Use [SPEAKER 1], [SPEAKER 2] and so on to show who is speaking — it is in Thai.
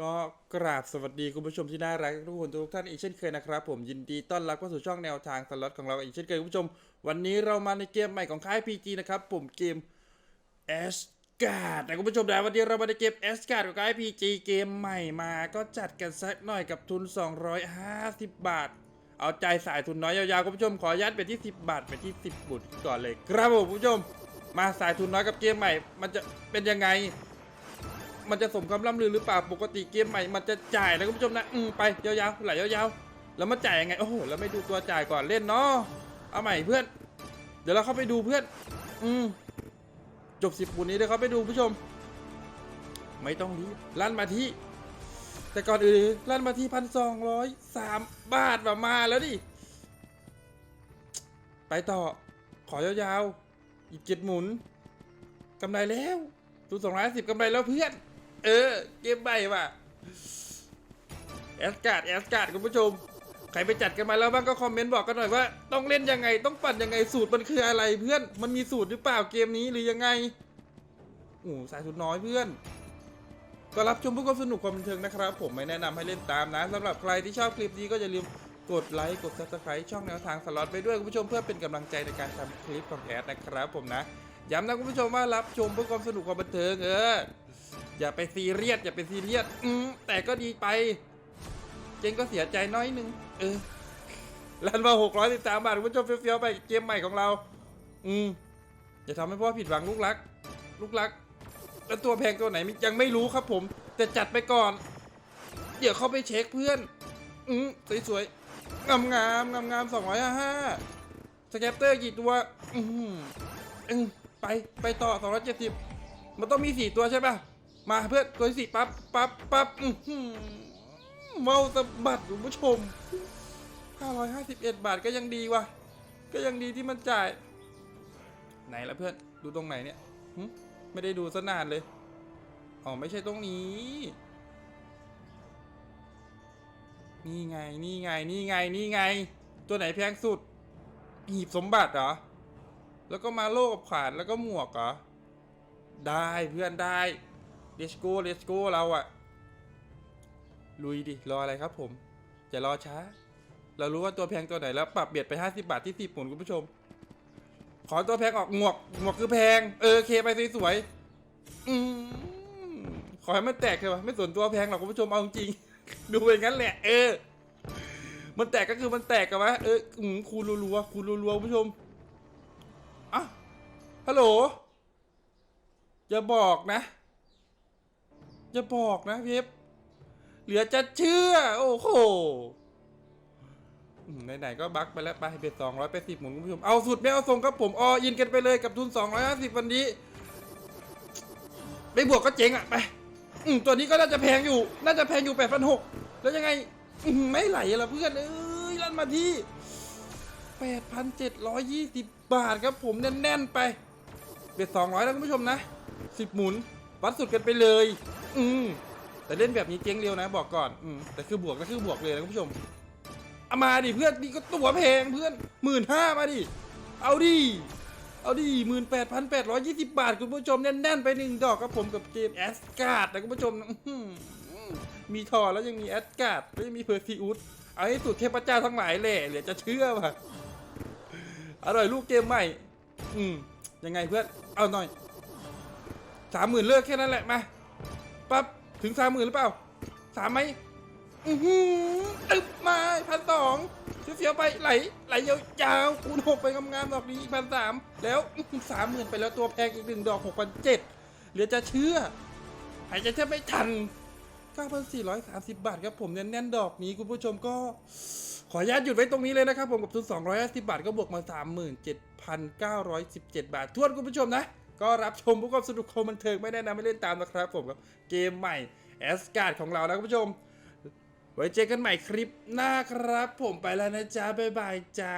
[SPEAKER 1] ก็กราบสวัสดีคุณผู้ชมที่น่ารักทุกคนทุกท่านอีกเช่นเคยนะครับผมยินดีต้อนรับเข้าสู่ช่องแนวทางสล็อตของเราอีกเช่นเคยคุณผู้ชม วันนี้เรามาในเกมใหม่ของค่าย PG นะครับผมเกม e s c a r d นะคุณผู้ชมนะวันนี้เรามาในเกม e s c a r d ของค่าย PG เกมใหม่มา ก็จัดกันสักหน่อยกับทุน 250 บาท เอาใจสายทุนน้อยยาวๆคุณผู้ชมขออนุญาตไปที่ 10 บาทไปที่ 10บุตรก่อนเลย ครับผมคุณผู้ชม มาสายทุนน้อยกับเกมใหม่ มันจะเป็นยังไง มันจะสมคำล่ำลือหรือเปล่าปกติเกมใหม่มันจะจ่ายนะคุณผู้ชมนะอืมไปยาวๆไหลยาวๆแล้วมาจ่ายยังไงโอ้โหแล้วไม่ดูตัวจ่ายก่อนเล่นเนาะเอาใหม่เพื่อน เดี๋ยวเราเข้าไปดูเพื่อน อืมจบสิบบุญนี้เดี๋ยวเขาไปดูผู้ชม ไม่ต้องรีบลั่นมาที่ แต่ก่อนอื่นลั่นมาที่พันสองร้อยสามบาทแบบมาแล้วดิไปต่อขอยาวๆอีกเจ็ดหมุนกำไรแล้วทุนสองร้อยสิบกำไรแล้วเพื่อน เออ เกมใหม่ว่ะแอสการ์ดแอสการ์ดคุณผู้ชม ใครไปจัดกันมาแล้วบ้างก็คอมเมนต์บอกกันหน่อยว่าต้องเล่นยังไง ต้องปั่นยังไงสูตรมันคืออะไรเพื่อน มันมีสูตรหรือเปล่าเกมนี้หรือยังไงโอ้สายทุนน้อยเพื่อน ก็รับชมเพื่อความสนุกความบันเทิงนะครับ ผมไม่แนะนำให้เล่นตามนะสำหรับใครที่ชอบคลิปนี้ก็อย่าลืมกดไลค์กด subscribe ช่องแนวทางสล็อตไปด้วยคุณผู้ชมเพื่อเป็นกำลังใจในการทำคลิปของแอดนะครับผมนะย้ำนะคุณผู้ชมว่ารับชมเพื่อความสนุกความบันเทิงเออ อย่าไปซีเรียสอย่าไปซีเรียสอืมแต่ก็ดีไป เจงก็เสียใจน้อยหนึงเออลันมาหกร้อยสิบสามบาทคุณผู้ชมเฟี้ยวๆไปเกมใหม่ของเรา อืมอย่าทำให้พ่อผิดหวังลูกรัก ลูกรัก แล้วตัวแพงตัวไหนยังไม่รู้ครับผม แต่จัดไปก่อน เดี๋ยวเข้าไปเช็คเพื่อน อืมสวยๆงามงามงามงามสองร้อยห้าสแกปเตอร์กี่ตัว อืมอืมไปไปต่อสองร้อยเจ็ดสิบมันต้องมีสี่ตัวใช่ป่ะ มาเพื่อนตัวที่สี่ปั๊บปั๊บปั๊บเมาสะบัดคุณผู้ชม 551 บาทก็ยังดีว่ะ ก็ยังดีที่มันจ่าย ไหนละเพื่อน ดูตรงไหนเนี่ยหึไม่ได้ดูซะนานเลย อ๋อ ไม่ใช่ตรงนี้ นี่ไง นี่ไง นี่ไง นี่ไง ตัวไหนแพงสุด หีบสมบัติเหรอ แล้วก็มาโล่กับขวานแล้วก็หมวกเหรอ ได้เพื่อนได้ let's go let's go เราอะลุยดิ รออะไรครับผม จะรอช้า เรารู้ว่าตัวแพงตัวไหนแล้ว ปรับเบียดไป 50 บาทที่10หมุนคุณผู้ชม ขอตัวแพงออกหมวกหมวกคือแพง เออเคไปสวยๆอืมขอให้มันแตกเถอะวะไม่สนตัวแพงหรอกคุณผู้ชมเอาจริง ดูอย่างนั้นแหละ เออ มันแตกก็คือมันแตกกันวะเอออืมคูณรัวๆคูณรัวๆคุณผู้ชมอะฮัลโหลอย่าบอกนะ อย่าบอกนะเพีบเหลือจะเชื่อ โอ้โหไหนๆก็บักไปแล้วไปเบ็ดสองร้อยไปสิบหมุนคุณผู้ชมเอาสุดไม่เอาทรงครับผมออินกันไปเลยกับทุนสองร้อยห้าสิบวันนี้ไม่บวกก็เจ๊งอะไปตัวนี้ก็น่าจะแพงอยู่ น่าจะแพงอยู่แปดพันหกแล้วยังไงไม่ไหลละเพื่อนเอ้ยลั่นมาที่แปดพันเจ็ดร้อยยี่สิบบาทครับผมแน่นๆไปเบ็ดสองร้อยแล้วคุณผู้ชมนะสิบหมุนวัดสุดกันไปเลย อืมแต่เล่นแบบนี้เจ๊งเร็วนะบอกก่อนอืมแต่คือบวกก็คือบวกเลยนะคุณผู้ชมเอามาดิเพื่อนนี่ก็ตัวแพงเพื่อนหมื่นห้ามาดิเอาดิเอาดิหมื่นแปดพันแปดร้อยยี่สิบบาทคุณผู้ชมแน่นๆไปหนึ่งดอกครับผมกับเกมแอสการ์ดนะคุณผู้ชมอื้อหือมีทอแล้วยังมีแอสการ์ดแล้วยังมีเพอร์ซิอุสเอาให้สุดเทพเจ้าทั้งหลายแหละเหลือจะเชื่อว่ะอร่อยลูกเกมใหม่ อืมยังไงเพื่อนเอาหน่อยสามหมื่นเลิกแค่นั้นแหละมา ปั๊บถึงสามหมื่นหรือเปล่าสามไหมอือหือตึบมาพันสองเสียวๆไปไหลไหลยาวๆคูณหกไปงามๆดอกนี้อีกพันสามแล้วสามหมื่นไปแล้วตัวแพงอีกหนึ่งดอกหกพันเจ็ดเหลือจะเชื่อหายใจแทบไม่ทัน 9,430 บาทครับผมแน่นๆดอกนี้คุณผู้ชมก็ขออนุญาตหยุดไว้ตรงนี้เลยนะครับผมกับทุน 250 บาทก็บวกมา 37,917 บาท ทวนคุณผู้ชมนะ ก็รับชมผู้ควาสนุกคมบันเทิงไม่แนะนำให้เล่นตามนะครับผมกับเกมใหม่แอสการ์ดของเรานะคุณผู้ชม ไว้เจอกันใหม่คลิปหน้าครับผมไปแล้วนะจ๊ะ บ๊ายบายจ้า